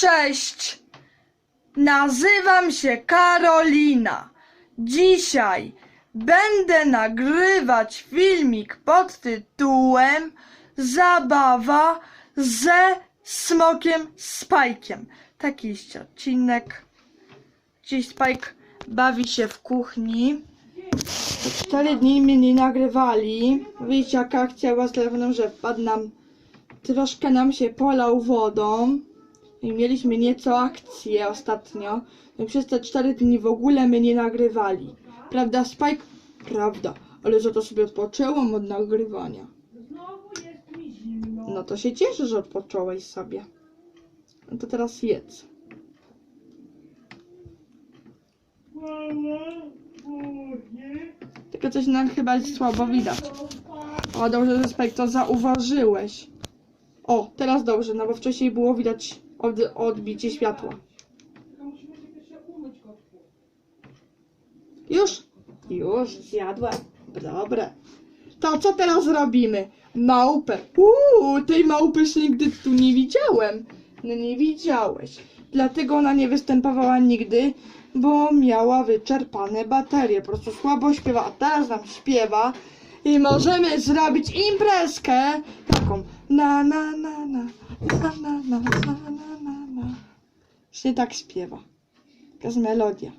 Cześć! Nazywam się Karolina. Dzisiaj będę nagrywać filmik pod tytułem Zabawa ze smokiem Spajkiem. Taki jest odcinek. Dziś Spike bawi się w kuchni. Cztery dni mnie nie nagrywali. Wiecie jaka akcja była z telefonem, że wpadł nam troszkę nam się polał wodą i mieliśmy nieco akcję ostatnio. I przez te cztery dni w ogóle my nie nagrywali. Prawda, Spike? Prawda, ale za to sobie odpoczęłam od nagrywania. Znowu jest mi zimno. No to się cieszę, że odpocząłeś sobie. No to teraz jedz. Tylko coś nam chyba jest słabo widać. O, dobrze, że Spike to zauważyłeś. O, teraz dobrze, no bo wcześniej było widać od, odbicie światła. Już? Już, zjadłem. Dobre. To co teraz robimy? Małpę. Uuu, tej małpy jeszcze nigdy tu nie widziałem. No nie widziałeś. Dlatego ona nie występowała nigdy, bo miała wyczerpane baterie. Po prostu słabo śpiewa, a teraz nam śpiewa. I możemy zrobić imprezkę taką. Na na na na na na na na na. Właśnie tak śpiewa. Taka jest melodia.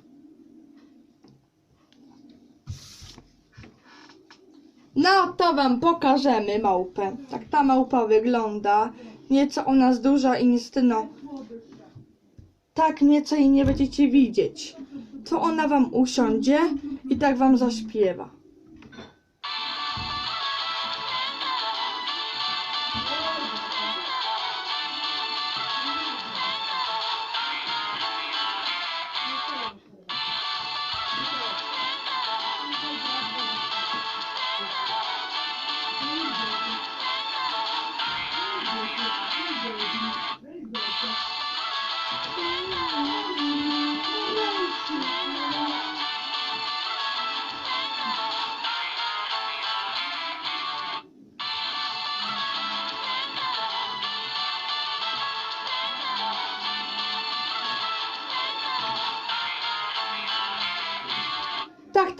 No to wam pokażemy małpę. Tak ta małpa wygląda. Nieco u nas duża i niestety no. Tak nieco jej nie będziecie widzieć. To ona wam usiądzie i tak wam zaśpiewa.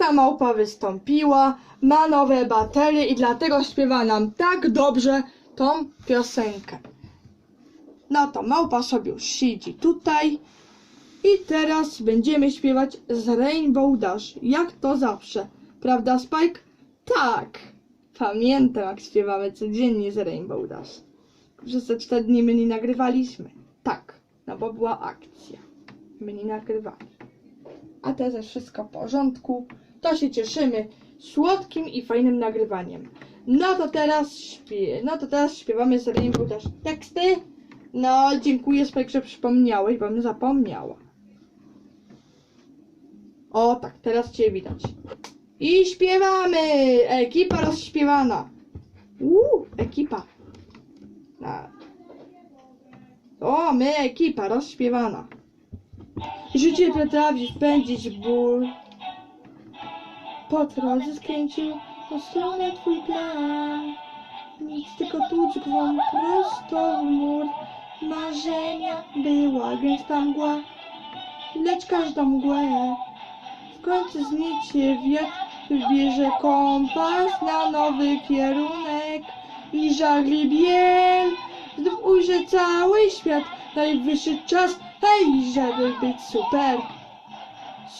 Ta małpa wystąpiła, ma nowe baterie i dlatego śpiewa nam tak dobrze tą piosenkę. No to małpa sobie już siedzi tutaj i teraz będziemy śpiewać z Rainbow Dash, jak to zawsze. Prawda Spike? Tak. Pamiętam jak śpiewamy codziennie z Rainbow Dash. Przez te cztery dni my nie nagrywaliśmy. Tak, no bo była akcja. My nie nagrywali a teraz jest wszystko w porządku, to się cieszymy słodkim i fajnym nagrywaniem. No to teraz śpie, no to teraz śpiewamy z Rainbow też teksty. No, dziękuję Spike, że przypomniałeś, bo bym zapomniała. O tak, teraz Cię widać. I śpiewamy! Ekipa rozśpiewana. Uuu, ekipa. O, my ekipa rozśpiewana. Życie potrafi spędzić ból. Po drodze skręcił w stronę twój plan. Nic tylko tuć gwą prosto w mur. Marzenia była gęsta mgła, lecz każdą mgłę w końcu zniecie wiatr, wybierze kompas na nowy kierunek i żagli biel. Znów ujrzy cały świat, najwyższy czas, hej, żeby być super.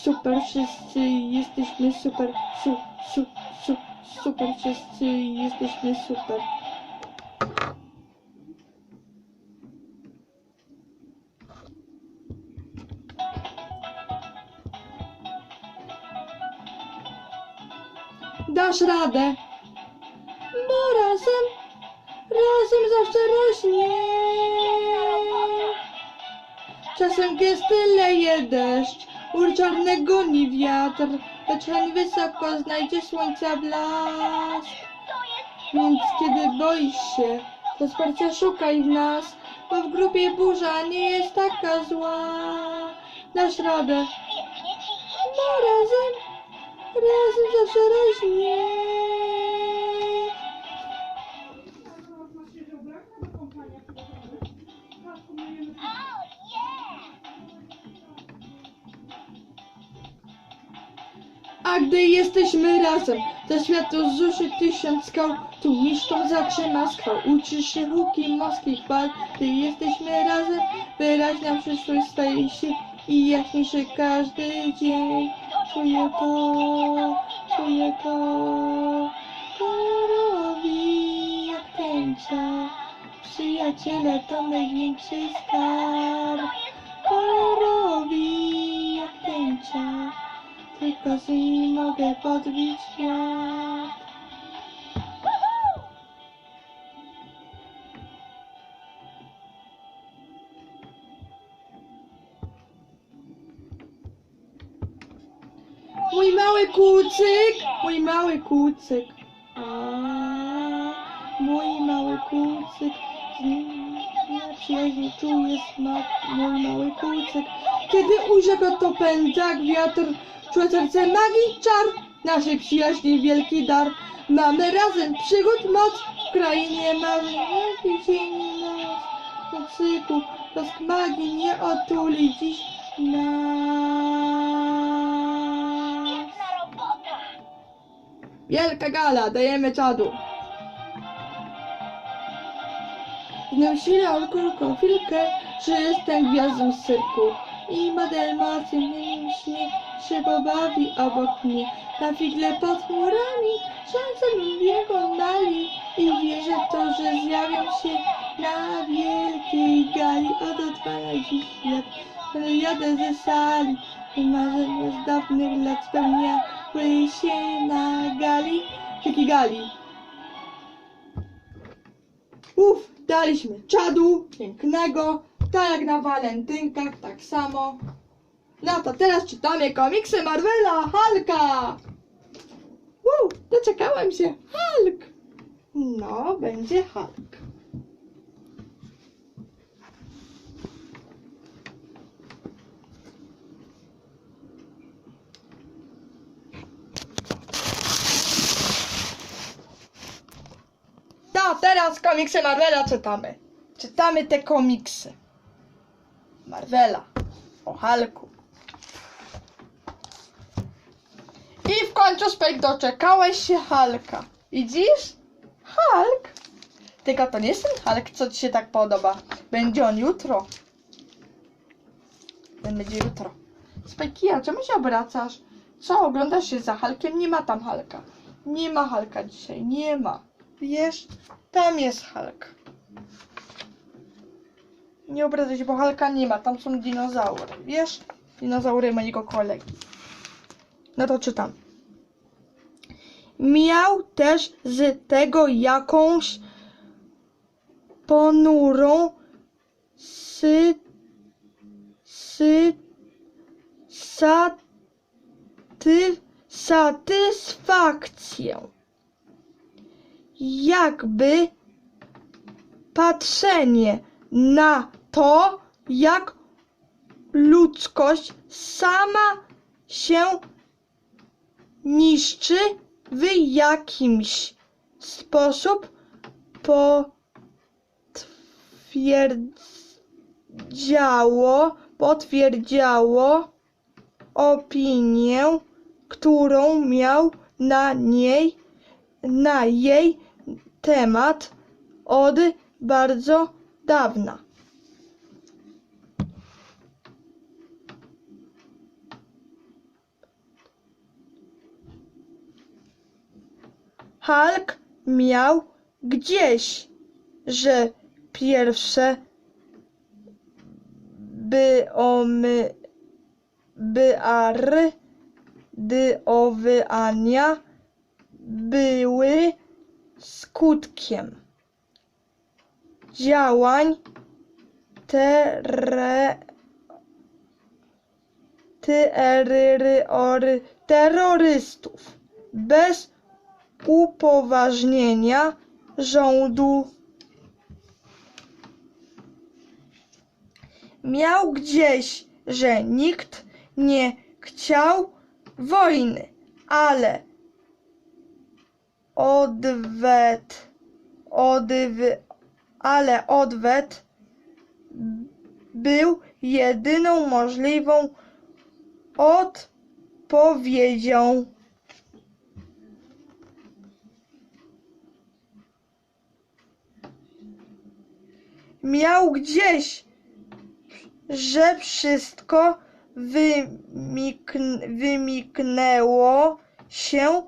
Super, wszyscy jesteśmy super, su, su, su, super, wszyscy jesteśmy super. Dasz radę, bo razem, razem zawsze rośnie. Czasem gęsty leje deszcz, ur czarny goni wiatr, lecz hen wysoko znajdzie słońca blask. Więc kiedy boisz się, to wsparcia szukaj w nas, bo w grupie burza nie jest taka zła. Dasz radę, bo razem, razem zawsze rośnie. A gdy jesteśmy razem, ze światu zuszy tysiąc skał, tu niszczą zatrzyma skwał. Się huki morskich fal, gdy jesteśmy razem, wyraźna przyszłość staje się i jaśniejszy każdy dzień. Czuję to, czuję to, kolorowi jak tęcza. Przyjaciele to największy skarb, kolorowi jak tęcza. Tylko z mogę podbić świat. Mój mały kucyk, mój mały kucyk. A, mój mały kucyk. Z ja przyjaźnie czuję smak, mój mały kucyk. Kiedy ujrzę go to pędza wiatr, czuję serce magii czar. Naszej przyjaźni wielki dar. Mamy razem przygód moc w krainie marzeń. Wielki dzień nas, kucyku, blask magii nie otuli dziś nas. Wielka gala, dajemy czadu. Znam silną kulką chwilkę, że jestem gwiazdą z cyrku. I model mocy mnie śnie, się pobawi obok mnie. Na figle pod chmurami, szansę wielką dali. I wierzę w to, że zjawią się na wielkiej gali. Oto trwania dziś świat, ale jadę ze sali. I marzenia z dawnych lat spełniały się na gali. Wielkiej gali. Daliśmy czadu pięknego, tak jak na walentynkach, tak samo. No to teraz czytamy komiksy Marvela Hulka. Uu, doczekałem się. Hulk. No, będzie Hulk. No, teraz komiksy Marvela czytamy. Czytamy te komiksy. Marvela. O Hulku. I w końcu Spike doczekałeś się Hulka. Widzisz? Hulk. Tylko to nie jest ten Hulk, co ci się tak podoba. Będzie on jutro. Będzie jutro. Spike, czemu się obracasz? Co, oglądasz się za Hulkiem? Nie ma tam Hulka. Nie ma Hulka dzisiaj, nie ma. Wiesz, tam jest Hulk. Nie obracaj się, bo Hulka nie ma. Tam są dinozaury. Wiesz? Dinozaury mojego kolegi. No to czytam. Miał też z tego jakąś ponurą sy, sy, saty, satysfakcję jakby patrzenie na to, jak ludzkość sama się niszczy w jakimś sposób potwierdziało, potwierdziało opinię, którą miał na niej na jej temat od bardzo dawna. Hulk miał gdzieś, że pierwsze by omy by ar dy owyania były skutkiem działań terrorystów bez upoważnienia rządu. Miał gdzieś, że nikt nie chciał wojny, ale odwet, odw, ale odwet był jedyną możliwą odpowiedzią. Miał gdzieś, że wszystko wymikn wymiknęło się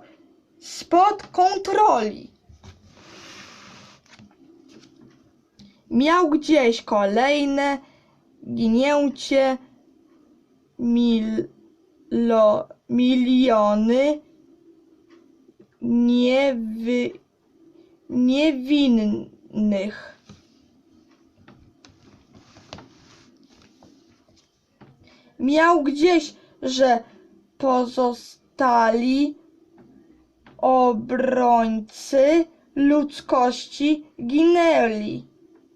spod kontroli. Miał gdzieś kolejne ginięcie milo, miliony niewy, niewinnych. Miał gdzieś, że pozostali obrońcy ludzkości ginęli.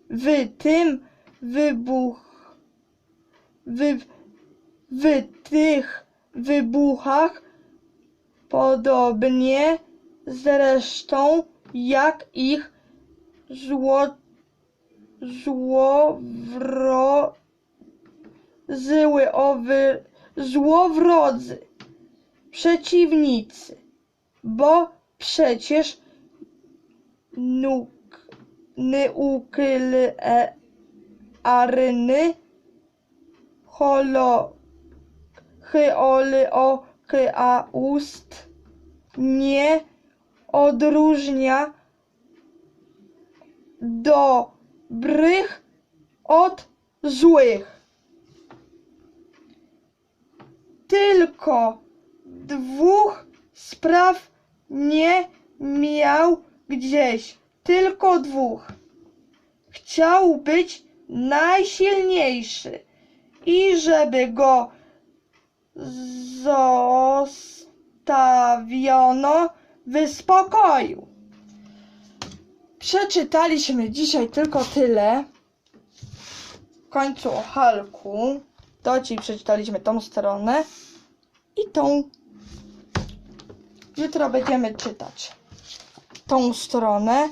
W tym wybuch, w, w tych wybuchach, podobnie zresztą jak ich zło, złowro, złowry, złowrodzy przeciwnicy, bo przecież nuk, nuklearny holo, Hyolokleust nie odróżnia dobrych od złych. Tylko dwóch spraw nie miał gdzieś. Tylko dwóch. Chciał być najsilniejszy i żeby go zostawiono w spokoju. Przeczytaliśmy dzisiaj tylko tyle. W końcu o Halku. To ci przeczytaliśmy tą stronę i tą. Jutro będziemy czytać tą stronę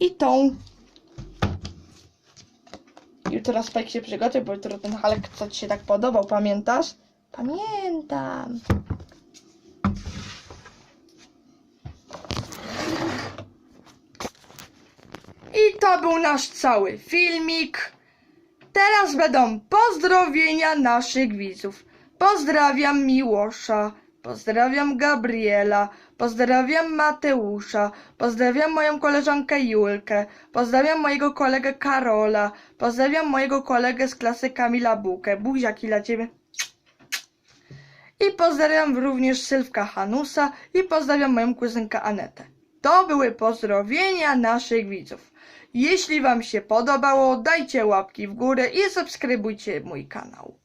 i tą. Jutro Spike się przygotuj, bo jutro ten Hulk, co ci się tak podobał, pamiętasz? Pamiętam. I to był nasz cały filmik. Teraz będą pozdrowienia naszych widzów. Pozdrawiam Miłosza, pozdrawiam Gabriela, pozdrawiam Mateusza, pozdrawiam moją koleżankę Julkę, pozdrawiam mojego kolegę Karola, pozdrawiam mojego kolegę z klasy Kamila Bukę. Buziaki dla ciebie. I pozdrawiam również Sylwka Hanusa i pozdrawiam moją kuzynkę Anetę. To były pozdrowienia naszych widzów. Jeśli Wam się podobało, dajcie łapki w górę i subskrybujcie mój kanał.